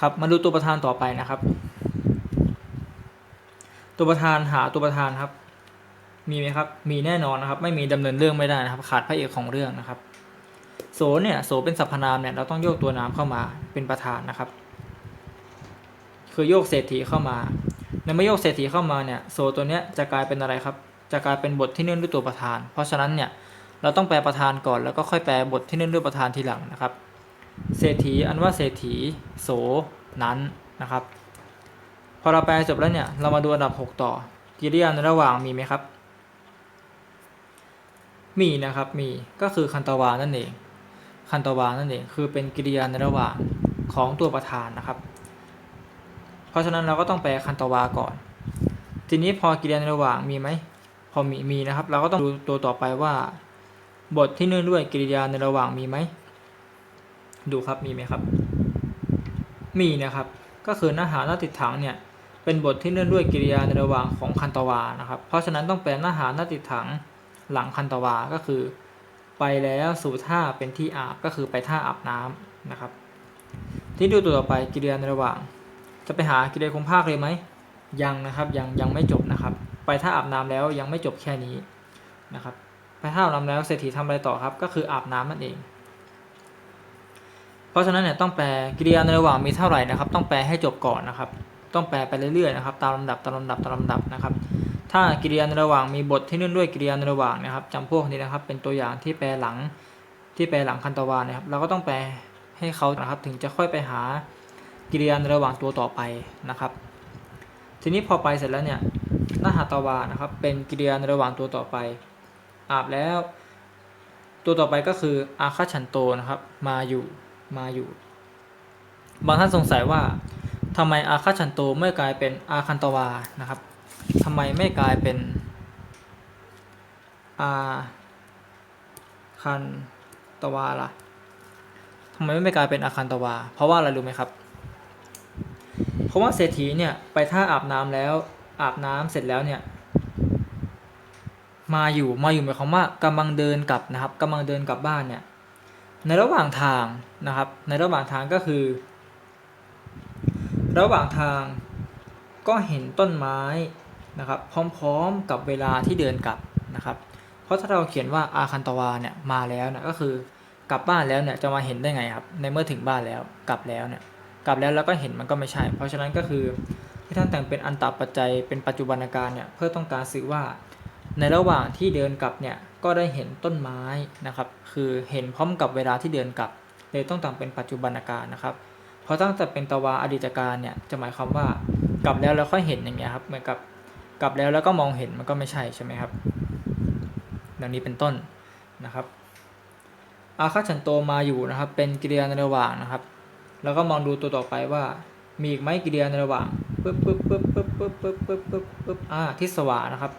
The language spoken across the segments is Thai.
ครับมาดูตัวประธานต่อไปนะครับ ตัวประธานหาตัวประธานครับ มีไหมครับ มีแน่นอนนะครับ ไม่มีดำเนินเรื่องไม่ได้นะครับ ขาดพระเอกของเรื่องนะครับ โสเนี่ยโสเป็นสรรพนามเนี่ยเราต้องโยกตัวนามเข้ามาเป็นประธานนะครับ คือโยกเศรษฐีเข้ามาในเมื่อโยกเศรษฐีเข้ามาเนี่ยโสตัวเนี้ยจะกลายเป็นอะไรครับ จะกลายเป็นบทที่เนื่องด้วยตัวประธาน เพราะฉะนั้นเนี่ยเราต้องแปลประธานก่อนแล้วก็ค่อยแปลบทที่เนื่องด้วยประธานทีหลังนะครับ เศรษฐีอันว่าเศรษฐีโสนั้นนะครับ พอเราแปลจบแล้วเนี่ย เรามาดูอันดับ 6 ต่อกิริยาในระหว่างมีไหมครับ มีนะครับมีก็คือคันตวานั่นเอง คันตวานั่นเองคือเป็นกิริยาในระหว่างของตัวประธานนะครับ เพราะฉะนั้นเราก็ต้องแปลคันตวาก่อน ทีนี้พอกิริยาในระหว่างมีไหมพอมีมีนะครับ เราก็ต้องดูตัวต่อไปว่า บทที่เนื่องด้วยกิริยาในระหว่างมีไหม ดูครับมีไหมครับ มีนะครับ ก็คือเนื้อหาหน้าติดถังเนี่ยเป็นบทที่เนื่องด้วยกิริยาในระหว่างของคันตวานะครับ เพราะฉะนั้นต้องแปลเนื้อหาหน้าติดถังหลังคันตวาก็คือ ไปแล้วสู่ท่าเป็นที่อาบก็คือไปท่าอาบน้ำนะครับ ที่ดูตัวต่อไปกิริยาในระหว่าง จะไปหากิริยาคงภาคเลยไหมยังนะครับยังยังไม่จบนะครับ ไปท่าอาบน้ำแล้วยังไม่จบแค่นี้นะครับไปท่าอาบน้ำแล้วเศรษฐีทำอะไรต่อครับ ก็คืออาบน้ำนั่นเอง เพราะฉะนั้นเนี่ยต้องแปลกิริยาในระหว่างมีเท่าไหร่นะครับ ต้องแปลให้จบก่อนนะครับ ต้องแปลไปเรื่อยๆนะครับ ตามลำดับตามลำดับตามลำดับนะครับ ถ้ากิริยาในระหว่างมีบทที่เนื่องด้วยกิริยาในระหว่างนะครับจำพวกนี้นะครับ เป็นตัวอย่างที่แปลหลังที่แปลหลังคันตวานะครับ เราก็ต้องแปลให้เขานะครับ ถึงจะค่อยไปหากิริยาในระหว่างตัวต่อไปนะครับ ทีนี้พอไปเสร็จแล้วเนี่ยหน้าหาตวานะครับ เป็นกิริยาในระหว่างตัวต่อไป อาบแล้ว ตัวต่อไปก็คืออาคาชันโตนะครับ มาอยู่ มาอยู่ บางท่านสงสัยว่าทำไมอาคาชันโตไม่กลายเป็นอาคันตวานะครับทำไมไม่กลายเป็นอาคันตวาล่ะทำไมไม่กลายเป็นอาคันตวา เพราะว่าอะไรรู้ไหมครับ เพราะว่าเศรษฐีเนี่ยไปท่าอาบน้ำแล้วอาบน้ำเสร็จแล้วเนี่ยมาอยู่มาอยู่หมายความว่ากำลังเดินกลับนะครับกำลังเดินกลับบ้านเนี่ย ในระหว่างทางนะครับ ในระหว่างทางก็คือ ระหว่างทางก็เห็นต้นไม้นะครับ พร้อมๆกับเวลาที่เดินกลับนะครับ เพราะถ้าเราเขียนว่าอาคันตวาเนี่ยมาแล้วนี่ยก็คือกลับบ้านแล้วเนี่ยจะมาเห็นได้ไงครับ ในเมื่อถึงบ้านแล้วกลับแล้วเนี่ยกลับแล้วแล้วก็เห็นมันก็ไม่ใช่ เพราะฉะนั้นก็คือที่ท่านแต่งเป็นอันตรปัจจัยเป็นปัจจุบันการเนี่ยเพื่อต้องการสื่อว่าในระหว่างที่เดินกลับเนี่ย ก็ได้เห็นต้นไม้นะครับ คือเห็นพร้อมกับเวลาที่เดินกลับเลยต้องแต่งเป็นปัจจุบันการนะครับ เพราะตั้งแต่เป็นตวาอดีตการเนี่ยจะหมายความว่ากลับแล้วแล้วค่อยเห็นอย่างเงี้ยครับเหมือนกับกลับแล้วแล้วก็มองเห็นมันก็ไม่ใช่ใช่ไหมครับดังนี้เป็นต้นนะครับ อาคาชันโตมาอยู่นะครับ เป็นกิริยาในระหว่างนะครับ แล้วก็มองดูตัวต่อไปว่า มีอีกไหมกิริยาในระหว่างปึ๊บปึ๊บปึ๊บปึ๊บปึ๊บปึ๊บปึ๊บปึ๊บปึ๊บอ่าทิศวานะครับ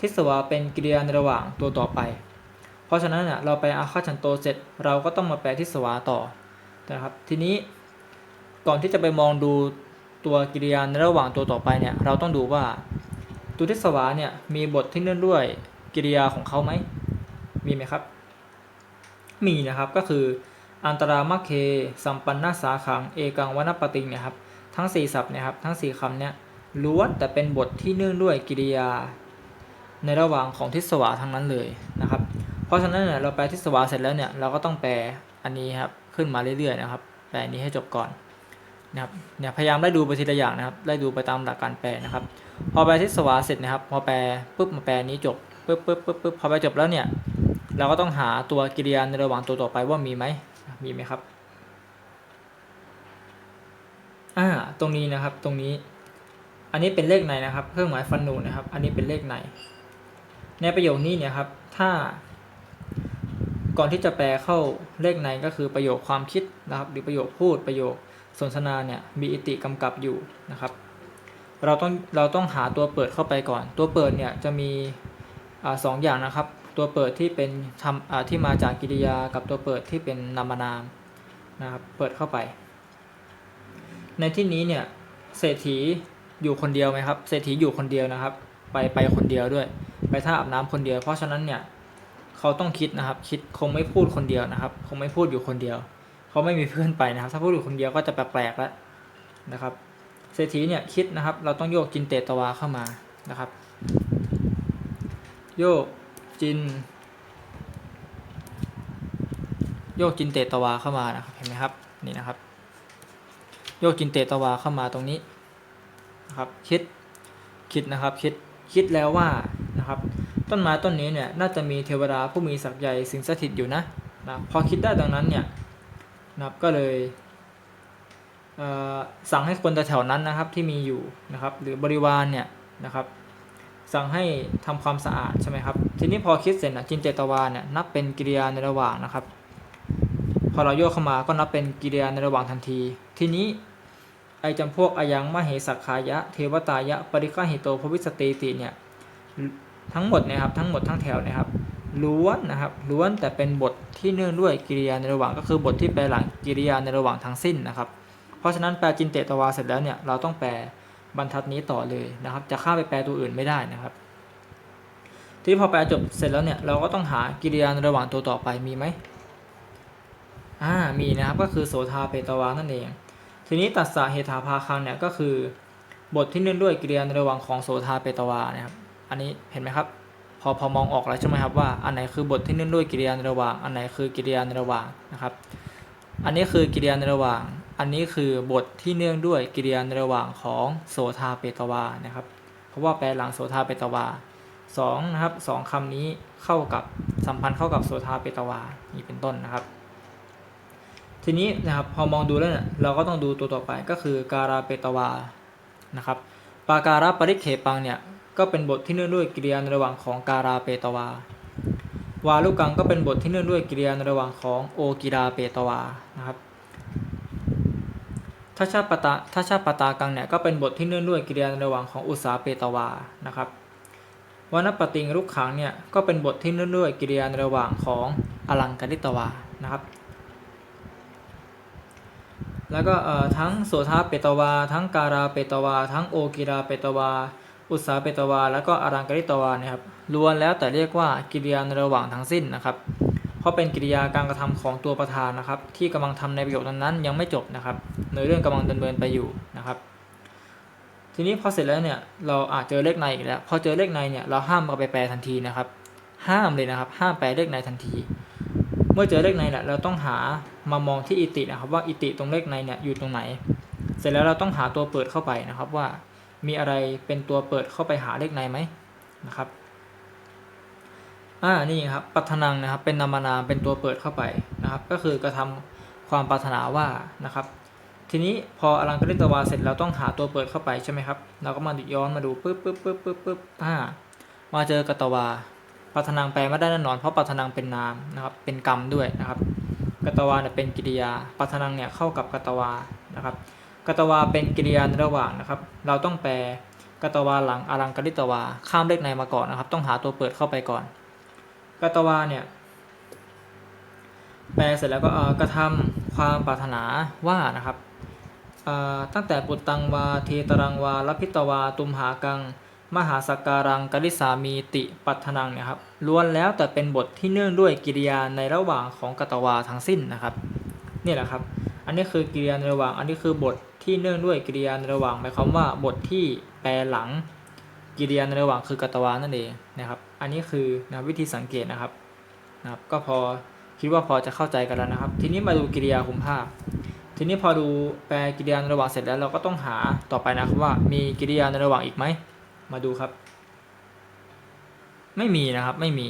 ทิศวาเป็นกิริยาในระหว่างตัวต่อไป เพราะฉะนั้นเน่ยเราไปอาคาชันโตเสร็จ เราก็ต้องมาแปลทิศวาต่อนะครับ ทีนี้ก่อนที่จะไปมองดูตัวกิริยาในระหว่างตัวต่อไปเนี่ยเราต้องดูว่าตัวทิศวาเนี่ยมีบทที่เนื่องด้วยกิริยาของเขาไหมมีไหมครับ มีนะครับก็คืออันตรามัคเคสัมปันนาสาขังเอกังวนปติงเนี่ยครับทั้ง 4 ศัพท์นะครับทั้ง 4คำเนี่ยล้วนแต่เป็นบทที่เนื่องด้วยกิริยา ในระหว่างของทิศวาทั้งนั้นเลยนะครับ เพราะฉะนั้นเนี่ยเราแปลทิศวาเสร็จแล้วเนี่ยเราก็ต้องแปลอันนี้ครับขึ้นมาเรื่อยๆนะครับ แปลนี้ให้จบก่อนนะครับเนี่ยพยายามไล่ดูไปทีละอย่างนะครับไล่ดูไปตามหลักการแปลนะครับ พอแปลทิศวาเสร็จนะครับ พอแปลปุ๊บมาแปลนี้จบปุ๊บปุ๊บปุ๊บปุ๊บพอแปลจบแล้วเนี่ยเราก็ต้องหาตัวกิริยาในระหว่างตัวต่อไปว่ามีไหมมีไหมครับอ่าตรงนี้นะครับตรงนี้ อันนี้เป็นเลขในนะครับ เครื่องหมายฟันนูนนะครับ อันนี้เป็นเลขใน ในประโยคนี้เนี่ยครับถ้า ก่อนที่จะแปลเข้าเลขในก็คือประโยคความคิดนะครับหรือประโยคพูดประโยคสนทนาเนี่ยมีอิติกำกับอยู่นะครับ เราต้องเราต้องหาตัวเปิดเข้าไปก่อน ตัวเปิดเนี่ยจะมีอสองอย่างนะครับ ตัวเปิดที่เป็นทำที่มาจากกิริยากับตัวเปิดที่เป็นนามนามนะครับเปิดเข้าไป ในที่นี้เนี่ยเศรษฐีอยู่คนเดียวไหมครับเศรษฐีอยู่คนเดียวนะครับ ไปไปคนเดียวด้วย ไปท่าอาบน้ำคนเดียว เพราะฉะนั้นเนี่ยเขาต้องคิดนะครับ คิดคงไม่พูดคนเดียวนะครับ คงไม่พูดอยู่คนเดียวเขาไม่มีเพื่อนไปนะครับ ถ้าพูดอยู่คนเดียวก็จะแปลกๆแล้วนะครับเศรษฐีเนี่ยคิดนะครับ เราต้องโยกจินเตตวาเข้ามานะครับ โยกจิน โยกจินเตตวาเข้ามานะครับเห็นไหมครับนี่นะครับ โยกจินเตตวาเข้ามาตรงนี้นะครับ คิดคิดนะครับ คิดคิดแล้วว่า นะครับ ต้นไม้ต้นนี้เนี่ยน่าจะมีเทวดาผู้มีศักดิ์ใหญ่สิงสถิตอยู่นะนะพอคิดได้ดังนั้นเนี่ยนะครับก็เลยเสั่งให้คนแถวนั้นนะครับที่มีอยู่นะครับ หรือบริวารเนี่ยนะครับ สั่งให้ทำความสะอาดใช่ไหมครับ ทีนี้พอคิดเสร็จนะจินเจตวาเนี่ยนับเป็นกิริยาในระหว่างนะครับ พอเราโยกเข้ามาก็นับเป็นกิริยาในระหว่างทันที ทีนี้ไอจำพวกอายังมเหสักขายะ เทวตายะ ปริฆาหิโตภวิสติติเนี่ย ทั้งหมดนะครับทั้งหมดทั้งแถวนะครับล้วนนะครับล้วนแต่เป็นบทที่เนื่องด้วยกิริยาในระหว่างก็คือบทที่แปลหลังกิริยาในระหว่างทั้งสิ้นนะครับ เพราะฉะนั้นแปลจินเตตวาเสร็จแล้วเนี่ยเราต้องแปลบรรทัดนี้ต่อเลยนะครับ จะข้ามไปแปลตัวอื่นไม่ได้นะครับ ที่พอแปลจบเสร็จแล้วเนี่ยเราก็ต้องหากิริยาในระหว่างตัวต่อไปมีไหมอ่ามีนะครับก็คือโสธาเปตวานั่นเอง ทีนี้ตัสสะเหถาภาคังเนี่ยก็คือบทที่เนื่องด้วยกิริยาในระหว่างของโสธาเปตวานะครับ อันนี้เห็นไหมครับ พอพอมองออกแล้วใช่ไหมครับว่าอันไหนคือบทที่เนื่องด้วยกิริยาในระหว่าง อันไหนคือกิริยาในระหว่างนะครับ อันนี้คือกิริยาในระหว่าง อันนี้คือบทที่เนื่องด้วยกิริยาในระหว่างของโสธาเปตวานะครับ เพราะว่าแปลหลังโสธาเปตวาสองนะครับสองคำนี้เข้ากับสัมพันธ์เข้ากับโสธาเปตวานี่เป็นต้นนะครับ ทีนี้นะครับพอมองดูแล้วเนี่ยเราก็ต้องดูตัวต่อไปก็คือการาเปตวานะครับปาการาปริเคปังเนี่ย ก็เป็นบทที่เนื่องด้วยกิริยาในระหว่างของการาเปตวา วาลุกังก็เป็นบทที่เนื่องด้วยกิริยาในระหว่างของโอกิราเปตวานะครับทัชชาปตาทัชชาปตากังเนี่ยก็เป็นบทที่เนื่องด้วยกิริยาในระหว่างของอุสาเปตวานะครับวานปติงรุกขังเนี่ยก็เป็นบทที่เนื่องด้วยกิริยาในระหว่างของอลังกริตวานะครับ แล้วก็ทั้งโสธาเปตวา ทั้งการาเปตวา ทั้งโอกิราเปตวา อุตสาเปตวา แล้วก็อารังกริตวาเนี่ยครับล้วนแล้วแต่เรียกว่ากิริยาในระหว่างทั้งสิ้นนะครับ เพราะเป็นกิริยาการกระทำของตัวประธานนะครับ ที่กำลังทำในประโยคนั้นๆยังไม่จบนะครับเนื้อเรื่องกำลังดำเนินไปอยู่นะครับ ทีนี้พอเสร็จแล้วเนี่ยเราอาจเจอเลขในอีกแล้วพอเจอเลขในเนี่ยเราห้ามเอาไปแปลทันทีนะครับ ห้ามเลยนะครับ ห้ามแปลเลขในทันทีเมื่อเจอเลขในเนี่ยเราต้องหามามองที่อิตินะครับว่าอิติตรงเลขในเนี่ยอยู่ตรงไหน เสร็จแล้วเราต้องหาตัวเปิดเข้าไปนะครับว่า มีอะไรเป็นตัวเปิดเข้าไปหาเลขในไหมนะครับอ่านี่ครับปัทนังนะครับเป็นนามนามเป็นตัวเปิดเข้าไปนะครับ ก็คือกระทำความปรารถนาว่านะครับ ทีนี้พออลังกฤตวาเสร็จเราต้องหาตัวเปิดเข้าไปใช่ไหมครับ เราก็มาย้อนมาดูปึ๊บปึ๊บปึ๊บปึ๊บปึ๊บอ่ามาเจอกตวาปัทนังแปลไม่ได้แน่นอน เพราะปัทนังเป็นนามนะครับ เป็นกรรมด้วยนะครับกตวาเนี่ยเป็นกิริยาปัทนังเนี่ยเข้ากับกตวานะครับ กตวาเป็นกิริยานระหว่างนะครับ เราต้องแปลกตวาหลังอลังกฤตวา ข้ามเลขในมาก่อนนะครับ ต้องหาตัวเปิดเข้าไปก่อน กตวาเนี่ย แปลเสร็จแล้วก็กระทำความปรารถนาว่านะครับตั้งแต่ปุตตังวาเทตรังวาลพิตวา ตุมหากัง มหาสกการังกริสามีติปัทนังเนี่ยครับล้วนแล้วแต่เป็นบทที่เนื่องด้วยกิริยาในระหว่างของกตวาทั้งสิ้นนะครับ นี่แหละครับ อันนี้คือกิริยาในระหว่าง อันนี้คือบทที่เนื่องด้วยกิริยาในระหว่างหมายความว่าบทที่แปลหลังกิริยาในระหว่างคือกตวานั่นเองนะครับ อันนี้คือนะวิธีสังเกตนะครับนะครับ ก็พอคิดว่าพอจะเข้าใจกันแล้วนะครับ ทีนี้มาดูกิริยาคุมภาพ ทีนี้พอดูแปลกิริยาในระหว่างเสร็จแล้วเราก็ต้องหาต่อไปนะครับว่ามีกิริยาในระหว่างอีกไหม มาดูครับ ไม่มีนะครับไม่มี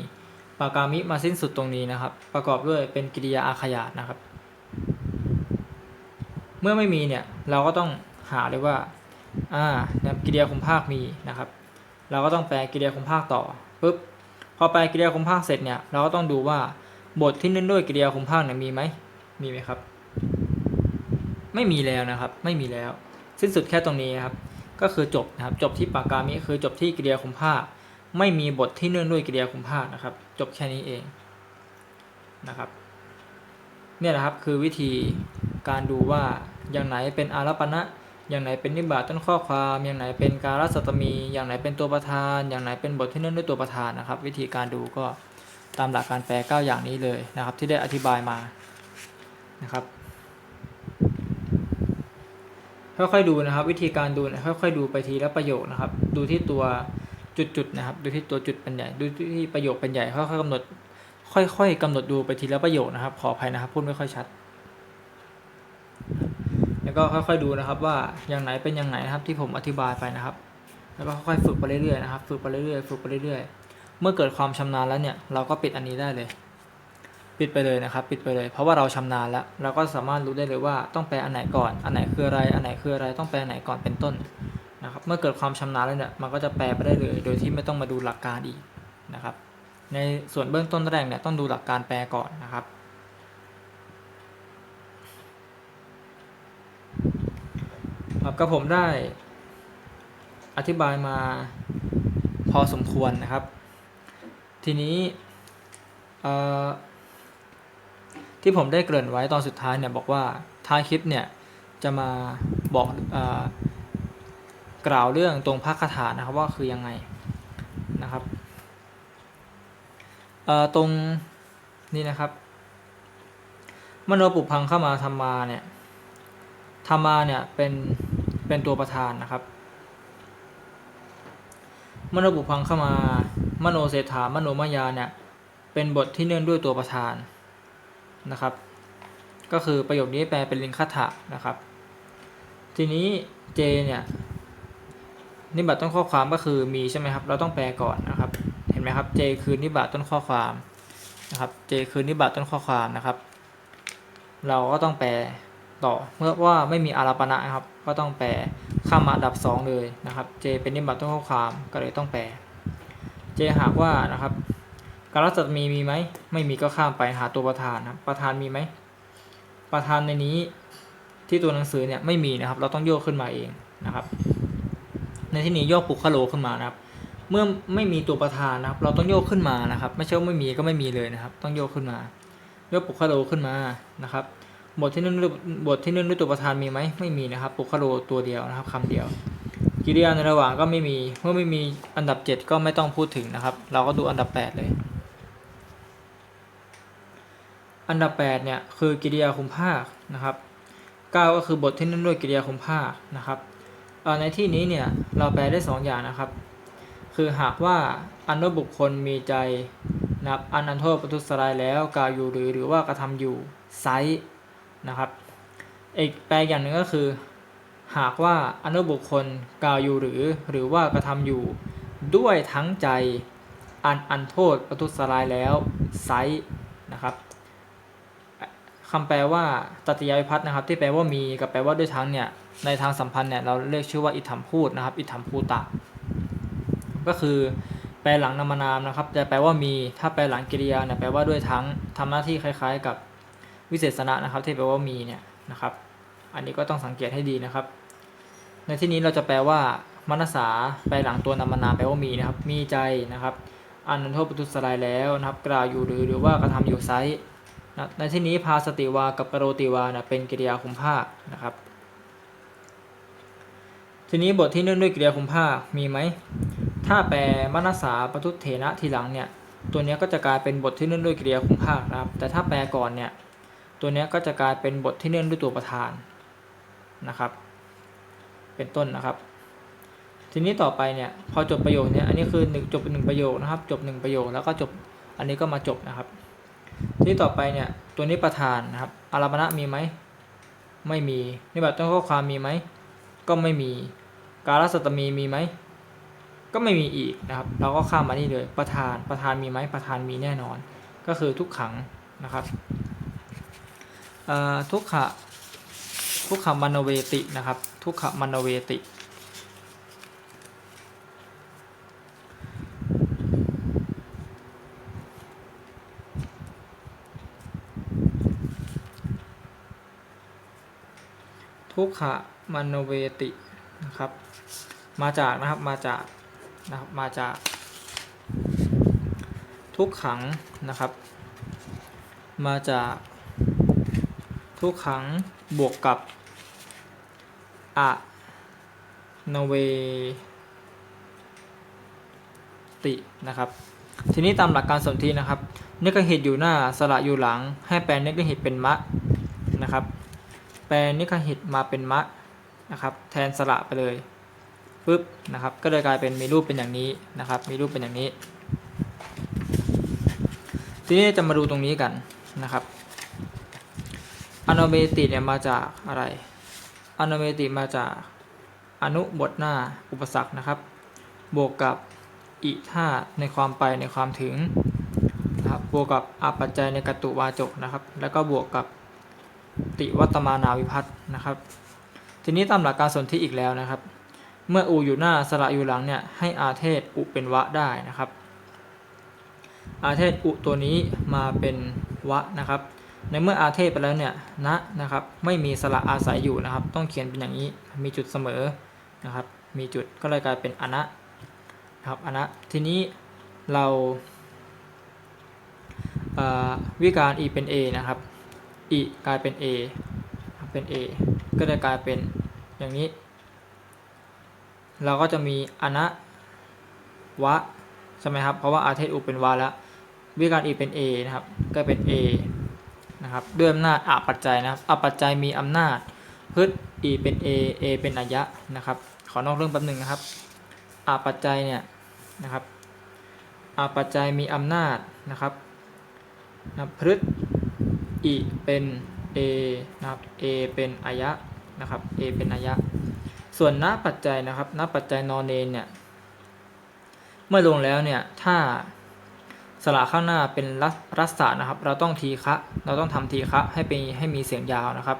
ปากามิมาสิ้นสุดตรงนี้นะครับ ประกอบด้วยเป็นกิริยาอาขยาตนะครับ เมื่อไม่มีเนี่ยเราก็ต้องหาเลยว่าอ่านะกิริยาคุมภาคมีนะครับ เราก็ต้องแปลกิริยาคุมภาคต่อปุ๊บพอแปลกิริยาคุมภาคเสร็จเนี่ยเราก็ต้องดูว่าบทที่เนื่องด้วยกิริยาคุมภาคเนี่ยมีไหมมีไหมครับ ไม่มีแล้วนะครับ ไม่มีแล้ว สิ้นสุดแค่ตรงนี้นครับ ก็คือจบนะครับ จบที่ปากกามิคือจบที่กิริยาคุมภาค ไม่มีบทที่เนื่องด้วยกิริยาคุมภาคนะครับ จบแค่นี้เองนะครับ เนี่ยนะครับคือวิธี การดูว่าอย่างไหนเป็นอารัปณะอย่างไหนเป็นนิบาตต้นข้อความ อย่างไหนเป็นการัสตมี อย่างไหนเป็นตัวประธาน อย่างไหนเป็นบทที่เนื่องด้วยตัวประธานนะครับ วิธีการดูก็ตามหลักการแปล 9 อย่างนี้เลยนะครับ ที่ได้อธิบายมานะครับค่อยๆดูนะครับ วิธีการดูนี่ยค่อยๆดูไปทีละประโยคนะครับ ดูที่ตัวจุดๆนะครับ ดูที่ตัวจุดเป็นใหญ่ ดูที่ประโยคเป็นใหญ่ค่อยๆกำหนด ค่อยๆกำหนดดูไปทีละประโยคนะครับ ขออภัยนะครับพูดไม่ค่อยชัด แล้วก็ค่อยๆดูนะครับว่าอย่างไหนเป็นอย่างไหนนะครับที่ผมอธิบายไปนะครับ แล้วก็ค่อยๆฝึกไปเรื่อยๆนะครับ ฝึกไปเรื่อยๆฝึกไปเรื่อยๆ เมื่อเกิดความชำนาญแล้วเนี่ยเราก็ปิดอันนี้ได้เลย ปิดไปเลยนะครับ ปิดไปเลย เพราะว่าเราชำนาญแล้ว เราก็สามารถรู้ได้เลยว่าต้องแปลอันไหนก่อน อันไหนคืออะไร อันไหนคืออะไร ต้องแปลอันไหนก่อนเป็นต้นนะครับ เมื่อเกิดความชำนาญแล้วเนี่ยมันก็จะแปลไปได้เลย โดยที่ไม่ต้องมาดูหลักการอีกนะครับ ในส่วนเบื้องต้นแรกเนี่ยต้องดูหลักการแปลก่อนนะครับ ครับก็ผมได้ อธิบายมาพอสมควรนะครับ ทีนี้ที่ผมได้เกริ่นไว้ตอนสุดท้ายเนี่ยบอกว่าท้ายคลิปเนี่ยจะมาบอกอกล่าวเรื่องตรงพระคาถานะครับว่าคือยังไงนะครับตรงนี่นะครับ มโนปุพังเข้ามาธรรมาเนี่ยธรรมาเนี่ยเป็น เป็นตัวประธานนะครับ มโนบุพังเข้ามามโนเศรษฐามโนมายาเนี่ยเป็นบทที่เนื่องด้วยตัวประธานนะครับ ก็คือประโยคนี้แปลเป็นลิงคถะนะครับ ทีนี้เจเนี่ยนิบัตต้นข้อความก็คือมีใช่ไหมครับ เราต้องแปลก่อนนะครับ เห็นไหมครับ J คือนิบัตต้นข้อความนะครับ J คือนิบัตต้นข้อความนะครับ เราก็ต้องแปล ต่อ เมื่อว่าไม่มีอาราปณะนะครับ ก็ต้องแปลข้ามมาอันดับ 2 เลยนะครับ J เป็นนิบัติต้นข้อความก็เลยต้องแปล J หากว่านะครับการรัศมีมีไหมไม่มีก็ข้ามไปหาตัวประธานนะครับประธานมีไหมประธานในนี้ที่ตัวหนังสือเนี่ยไม่มีนะครับ เราต้องโยกขึ้นมาเองนะครับ ในที่นี้โยกปุคโลขึ้นมานะครับ เมื่อไม่มีตัวประธานนะครับ เราต้องโยกขึ้นมานะครับ ไม่ใช่ว่าไม่มีก็ไม่มีเลยนะครับ ต้องโยกขึ้นมา โยกปุคโลขึ้นมานะครับ บทที่นึ่งด้วยบทที่นึ่งด้วยตัวประธานมีไหมไม่มีนะครับปุคโลตัวเดียวนะครับคำเดียว กิริยาในระหว่างก็ไม่มีเมื่อไม่มีอันดับ 7 ก็ไม่ต้องพูดถึงนะครับ เราก็ดูอันดับ 8 เลย อันดับ8เนี่ยคือกิริยาคุมภาคนะครับ 9 ก็คือบทที่นึ่งด้วยกิริยาคุมภาคนะครับในที่นี้เนี่ยเราแปลได้ 2 อย่างนะครับ คือหากว่าอันว่าบุคคลมีใจนับอันอันโทษประทุษร้ายแล้วกาอยู่หรือหรือว่ากระทำอยู่ไซ นะครับอีกแปลอย่างหนึ่งก็คือ หากว่าอนุบุคคลกล่าวอยู่หรือ หรือว่ากระทำอยู่ด้วยทั้งใจอันอันโทษประทุษร้ายแล้วไซนะครับคำแปลว่าตติยาวิพัฒน์นะครับ ที่แปลว่ามีกับแปลว่าด้วยทั้งเนี่ยในทางสัมพันธ์เนี่ยเราเรียกชื่อว่าอิทธรรมพูดนะครับ อิทธรรมพูตะ ก็คือแปลหลังนามนามนะครับจะแปลว่ามีถ้าแปลหลังกิริยาเนี่ยแปลว่าด้วยทั้งทำหน้าที่คล้าย ๆ กับ วิเศษณะนะครับที่แปลว่ามีเนี่ยนะครับ อันนี้ก็ต้องสังเกตให้ดีนะครับ ในที่นี้เราจะแปลว่ามนสาแปหลังตัวนามนาแปลว่ามีนะครับ มีใจนะครับอันนันโทษปทุสลายแล้วนะครับกล่าวอยู่หรือหรือว่ากระทำอยู่ไซนะในที่นี้พาสติวากับกโรติวานะเป็นกิริยาคุมภาคนะครับ ทีนี้บทที่เนื่องด้วยกิริยาคุมภาคมีไหมถ้าแปลมนสาปทุเถนะทีหลังเนี่ยตัวนี้ก็จะกลายเป็นบทที่เนื่องด้วยกิริยาคุมภาคนะครับ แต่ถ้าแปลก่อนเนี่ย ตัวนี้ก็จะกลายเป็นบทที่เนื่องด้วยตัวประธานนะครับ เป็นต้นนะครับ ทีนี้ต่อไปเนี่ยพอจบประโยคเนี่ยอันนี้คือหนึ่งจบหนึ่งประโยคนะครับ จบหนึ่งประโยคแล้วก็จบอันนี้ก็มาจบนะครับ ทีนี้ต่อไปเนี่ยตัวนี้ประธานนะครับอารามณะมีไหมไม่มีนิบัติต้นข้อความมีไหมก็ไม่มีการรัศตมีมีไหมก็ไม่มีอีกนะครับ เราก็ข้ามมานี่เลยประธานประธานมีไหมประธานมีแน่นอน ก็คือทุกขังนะครับ ทุกขะทุกขมันเวตินะครับ ทุกขมันเวติ ทุกขมันเวตินะครับ มาจากนะครับมาจากนะครับมาจาก ทุกขังนะครับ มาจาก ทุกครั้งบวกกับอะนเวตินะครับ ทีนี้ตามหลักการสนธินะครับนึกหิตอยู่หน้าสระอยู่หลัง ให้แปลนึกหิตเป็นมะนะครับ แปลนึกหิตมาเป็นมะนะครับ แทนสระไปเลยปุ๊บนะครับ ก็เลยกลายเป็นมีรูปเป็นอย่างนี้นะครับ มีรูปเป็นอย่างนี้ ทีนี้จะมาดูตรงนี้กันนะครับ อนเมติเนี่ยมาจากอะไรอนเมติมาจากอนุบทหน้าอุปสรรคนะครับ บวกกับอิท่าในความไปในความถึงนะครับบวกกับอาปัจจัยในกตุวาจกนะครับ แล้วก็บวกกับติวัตมานาวิพัฒน์นะครับ ทีนี้ตามหลักการสนธิอีกแล้วนะครับ เมื่ออูอยู่หน้าสระอยู่หลังเนี่ยให้อาเทศอุเป็นวะได้นะครับ อาเทศอุตัวนี้มาเป็นวะนะครับ ในเมื่ออาเทศไปแล้วเนี่ยณนะครับไม่มีสระอาศัยอยู่นะครับ ต้องเขียนเป็นอย่างนี้มีจุดเสมอนะครับ มีจุดก็เลยกลายเป็นอนะนะครับอนะทีนี้เราเอ่อวิการ e เป็น a นะครับ e กลายเป็น a เป็น a ก็จะกลายเป็นอย่างนี้ เราก็จะมีอนะวะใช่ไหมครับเพราะว่าอาเทศอุเป็นวาแล้ววิการ e เป็น a นะครับก็เป็น a นะครับด้วยอำนาจอาปัจจัยนะครับอาปัจจัยมีอำนาจพึด e เป็น a a เป็นอายะนะครับ ขอนอกเรื่องแป๊บหนึ่งนะครับอาปัจจัยเนี่ยนะครับอาปัจจัยมีอำนาจนะครับนะพึด e เป็น a นะครับ a เป็นอายะนะครับ a เป็นอายะ ส่วนณปัจจัยนะครับณปัจจัยนอนเนนเนี่ยเมื่อลงแล้วเนี่ยถ้า สระข้างหน้าเป็นรัศรัศะนะครับ เราต้องทีฆะเราต้องทำทีฆะให้เป็นให้มีเสียงยาวนะครับ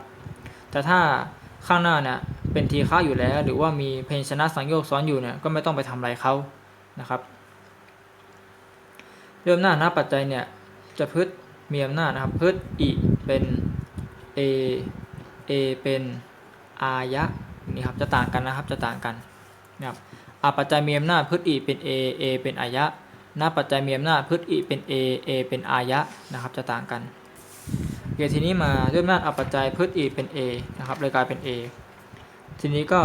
แต่ถ้าข้างหน้าเนี่ยเป็นทีฆะอยู่แล้ว หรือว่ามีเพนชนะสังโยกซ้อนอยู่เนี่ยก็ไม่ต้องไปทำอะไรเขานะครับเริ่มหน้าณปัจจัยเนี่ยจะพืชมีอำนาจนะครับพืชอีเป็น a a เป็นอายะนี่ครับจะต่างกันนะครับจะต่างกันนะครับอาปัจจัยมีอำนาจพืชอีเป็น a a เป็นอายะ น้าปัจจัยมีอำนาจพืชอีเป็น a a เป็นอายะนะครับจะต่างกันเยทีนี้มาด้วยอำนาจอาปัจจัยพืชอีเป็น a นะครับเลยกลายเป็น a ทีนี้ก็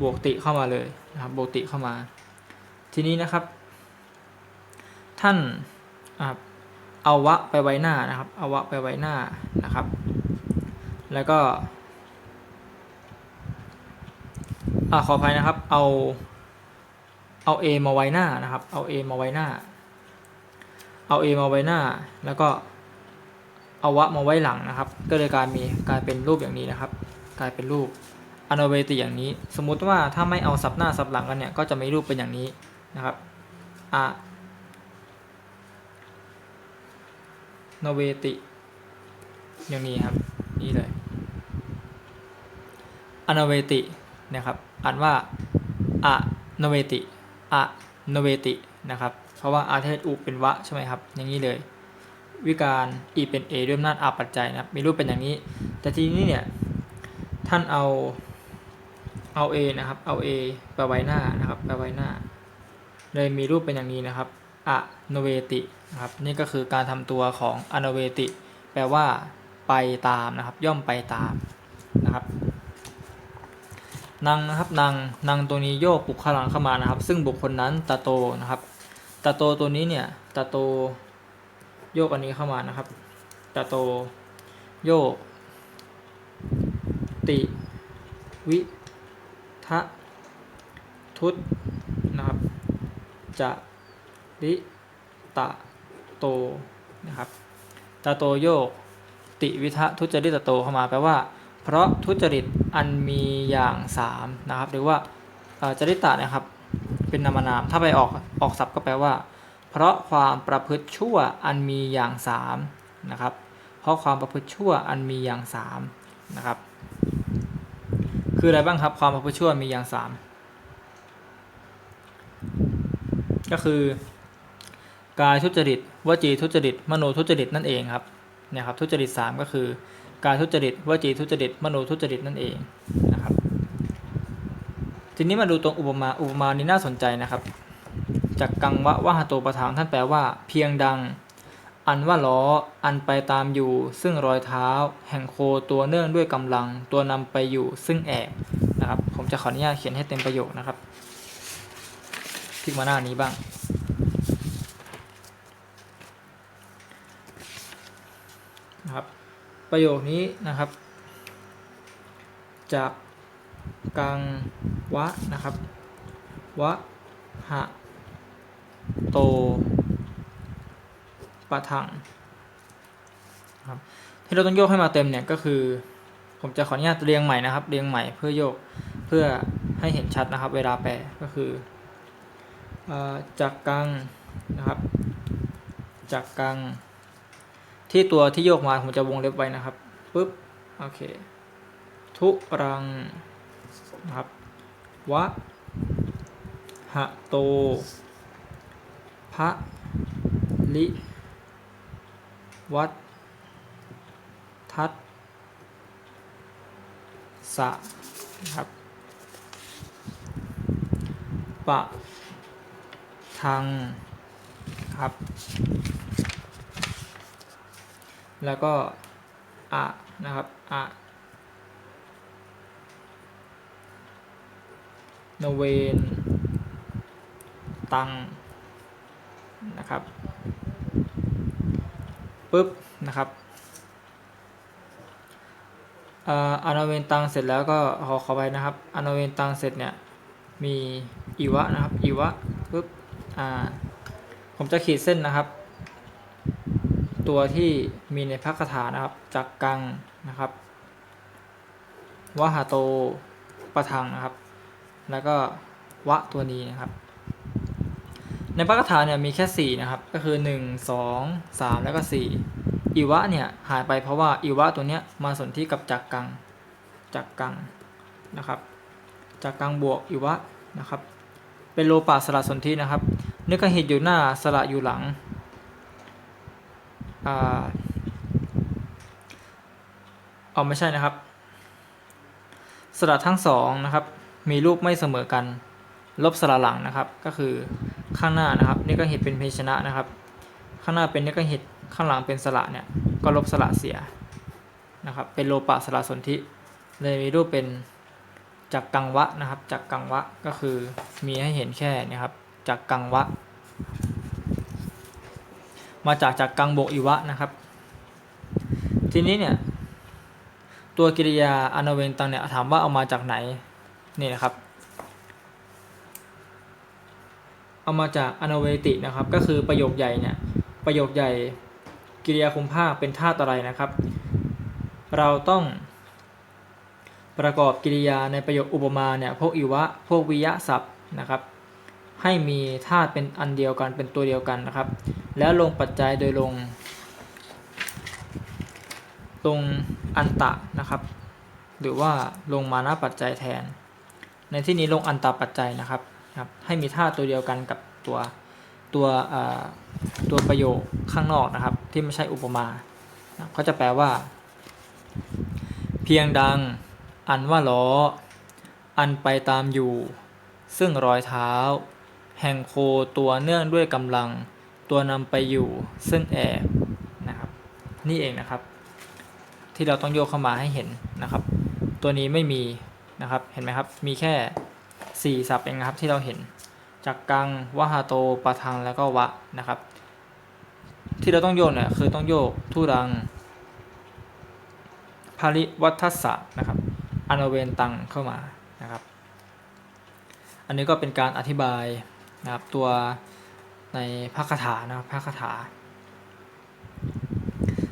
บวกติเข้ามาเลยนะครับบวกติเข้ามา ทีนี้นะครับ ท่านเอาวะไปไว้หน้านะครับเอาวะไปไว้หน้านะครับ แล้วก็อขออภัยนะครับ เอา เอา A มาไว้หน้านะครับ เอา A มาไว้หน้า เอา A มาไว้หน้า แล้วก็เอาวะมาไว้หลังนะครับ ก็เลยกลายมีกลายเป็นรูปอย่างนี้นะครับ กลายเป็นรูปอนเวติอย่างนี้ สมมุติว่าถ้าไม่เอาสับหน้าสับหลังกันเนี่ย ก็จะไม่รูปเป็นอย่างนี้นะครับอะโนเวติ อย่างนี้ครับ นี่เลยอนเวตินะครับ อ่านว่าอะโนเวติ อะโนเวตินะครับ เพราะว่าอาเทศอุเป็นวะใช่ไหมครับ อย่างนี้เลย วิการอีเป็น A ด้วยอำนาจอาปัจจัยนะครับ มีรูปเป็นอย่างนี้ แต่ทีนี้เนี่ย ท่านเอา เอา A นะครับ เอา A ไปไว้หน้านะครับไปไว้หน้า เลยมีรูปเป็นอย่างนี้นะครับอะโนเวตินะครับ นี่ก็คือการทำตัวของอโนเวติ แปลว่าไปตามนะครับ ย่อมไปตามนะครับ นางนะครับนางนางตัวนี้โยกปุกขลังเข้ามานะครับ ซึ่งบุคคลนั้นตาโตนะครับตาโตตัวนี้เนี่ยตาโตโยกอันนี้เข้ามานะครับตาโตโยก ติวิทะทุตนะครับจะริตะโตนะครับตาโตโยก ติวิทะทุจริตโตเข้ามาแปลว่า เพราะทุจริตอันมีอย่างสามนะครับ หรือว่าจริตะนะครับเป็นนามนาม ถ้าไปออกออกศัพท์ก็แปลว่า เพราะความประพฤติชั่วอันมีอย่างสามนะครับ เพราะความประพฤติชั่วอันมีอย่างสามนะครับ คืออะไรบ้างครับความประพฤติชั่วมีอย่างสามก็คือกายทุจริตวจีทุจริต มโนทุจริตนั่นเองครับเนี่ยครับทุจริตสามก็คือ กายทุจริตวจีทุจริตมโนทุจริตนั่นเองนะครับ ทีนี้มาดูตรงอุปมาอุปมานี้น่าสนใจนะครับจากกังวะวะหะโตประธานท่านแปลว่า เพียงดัง อันว่าล้อ อันไปตามอยู่ ซึ่งรอยเท้า แห่งโคตัวเนื่องด้วยกำลัง ตัวนำไปอยู่ซึ่งแอบนะครับ ผมจะขออนุญาตเขียนให้เต็มประโยคนะครับพลิกมาหน้านี้บ้างนะครับ ประโยคนี้นะครับ จากกังวะนะครับวะหะโตปะทังครับที่เราต้องโยกให้มาเต็มเนี่ยก็คือ ผมจะขออนุญาตเรียงใหม่นะครับ เรียงใหม่เพื่อโยกเพื่อให้เห็นชัดนะครับ เวลาแปลก็คืออจากกังนะครับจากกัง ที่ตัวที่โยกมาผมจะวงเล็บไว้นะครับปุ๊บโอเค ทุรังนะครับวะหะโตพระลิ วัด ทัตสะนะครับปะทังครับ แล้วก็อะนะครับอะนเวนตังนะครับปุ๊บนะครับอ่ออานเวนตังเสร็จแล้วก็ขอขอไปนะครับอานเวนตังเสร็จเนี่ยมีอีวะนะครับอีวะปุ๊บอ่าผมจะขีดเส้นนะครับ ตัวที่มีในพระคาถานะครับจักกังนะครับวะหาโตประทังนะครับ แล้วก็วะตัวนี้นะครับ ในพระคาถาเนี่ยมีแค่4นะครับ ก็คือ 1 2 3 แล้วก็ 4อีวะเนี่ยหายไปเพราะว่าอีวะตัวเนี้ยมาสนที่กับจักกังจักกังนะครับจักกังบวกอีวะนะครับ เป็นโลปะสระสนธินะครับนึกหิตอยู่หน้าสระอยู่หลัง เอาไม่ใช่นะครับ สระทั้งสองนะครับ มีรูปไม่เสมอกัน ลบสระหลังนะครับ ก็คือข้างหน้านะครับนี่ก็เห็ดเป็นเพชนะนะครับ ข้างหน้าเป็นนี่ก็เห็ดข้างหลังเป็นสระเนี่ยก็ลบสระเสียนะครับ เป็นโลปะสระสนธิเลยมีรูปเป็นจักกังวะนะครับจักกังวะก็คือมีให้เห็นแค่นะครับจักกังวะ มาจากจากกังโบกอิวะนะครับ ทีนี้เนี่ย ตัวกิริยาอนาเวนตังเนี่ยถามว่าเอามาจากไหนนี่นะครับ เอามาจากอนาเวตินะครับ ก็คือประโยคใหญ่เนี่ยประโยคใหญ่กิริยาคุมภาคเป็นธาตุอะไรนะครับ เราต้องประกอบกิริยาในประโยคอุปมาเนี่ยพวกอิวะ พวกวิยะศัพท์นะครับ ให้มีธาตุเป็นอันเดียวกันเป็นตัวเดียวกันนะครับ แล้วลงปัจจัยโดยลง ลงอันตะนะครับ หรือว่าลงมานะปัจจัยแทน ในที่นี้ลงอันตะปัจจัยนะครับครับให้มีธาตุตัวเดียวกันกับตัวตัวตัวประโยคข้างนอกนะครับ ที่ไม่ใช่อุปมาเขาจะแปลว่า เพียงดัง อันว่าล้อ อันไปตามอยู่ ซึ่งรอยเท้า แห่งโคตัวเนื่องด้วยกำลังตัวนำไปอยู่ซึ่งแอบนะครับนี่เองนะครับ ที่เราต้องโยกเข้ามาให้เห็นนะครับ ตัวนี้ไม่มีนะครับเห็นไหมครับมีแค่ 4 ศัพท์เองนะครับที่เราเห็นจากกังวะฮาโตปะทังแล้วก็วะนะครับ ที่เราต้องโยกเนี่ยคือต้องโยกทุรังภาริวัฏสะนะครับอนเวนตังเข้ามานะครับ อันนี้ก็เป็นการอธิบาย นะครับตัวในพระคาถานะครับพระคาถา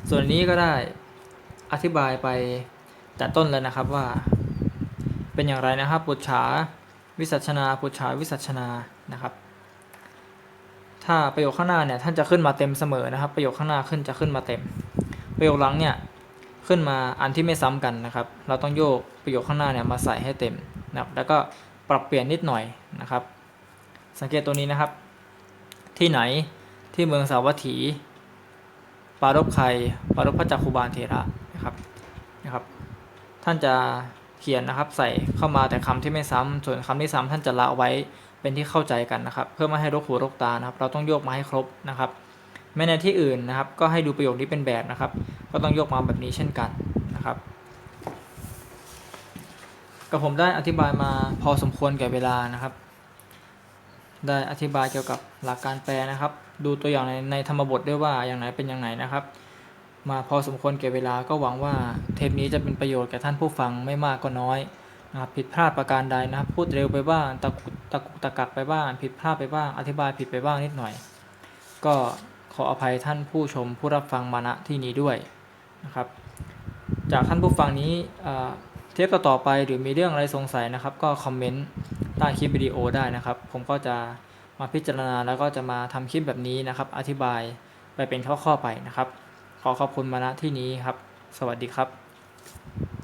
ส่วนนี้ก็ได้อธิบายไปแต่ต้นแล้วนะครับว่า เป็นอย่างไรนะครับปุจฉาวิสัชนาปุจฉาวิสัชนานะครับ ถ้าประโยคข้างหน้าเนี่ยท่านจะขึ้นมาเต็มเสมอนะครับ ประโยคข้างหน้าขึ้นจะขึ้นมาเต็ม ประโยคหลังเนี่ยขึ้นมาอันที่ไม่ซ้ำกันนะครับ เราต้องโยกประโยคข้างหน้าเนี่ยมาใส่ให้เต็มนะครับแล้วก็ปรับเปลี่ยนนิดหน่อยนะครับ สังเกตตัวนี้นะครับ ที่ไหนที่เมืองสาวัตถี ปารบใครปารบพระจักคุบาลเทระนะครับนะครับ ท่านจะเขียนนะครับใส่เข้ามาแต่คำที่ไม่ซ้ำส่วนคำที่ซ้ำท่านจะละไว้เป็นที่เข้าใจกันนะครับ เพื่อไม่ให้รกหูรกตานะครับ เราต้องโยกมาให้ครบนะครับแม้ในที่อื่นนะครับ ก็ให้ดูประโยคนี้เป็นแบบนะครับ ก็ต้องโยกมาแบบนี้เช่นกันนะครับกับผมได้อธิบายมาพอสมควรแก่เวลานะครับ ได้อธิบายเกี่ยวกับหลักการแปลนะครับ ดูตัวอย่างในในธรรมบทด้วยว่าอย่างไหนเป็นอย่างไหนนะครับ มาพอสมควรแก่เวลาก็หวังว่าเทปนี้จะเป็นประโยชน์แก่ท่านผู้ฟังไม่มากก็น้อยนะครับผิดพลาดประการใดนะครับ พูดเร็วไปบ้างตะกุตะกุตะกักไปบ้าง ผิดพลาดไปบ้าง อธิบายผิดไปบ้างนิดหน่อย ก็ขออภัยท่านผู้ชมผู้รับฟังมาณที่นี้ด้วยนะครับ จากท่านผู้ฟังนี้ เทปต่อๆไปหรือมีเรื่องอะไรสงสัยนะครับ ก็คอมเมนต์ใต้คลิปวิดีโอได้นะครับ ผมก็จะมาพิจารณาแล้วก็จะมาทำคลิปแบบนี้นะครับ อธิบายไปเป็นข้อๆไปนะครับ ขอขอบคุณมาณที่นี้ครับ สวัสดีครับ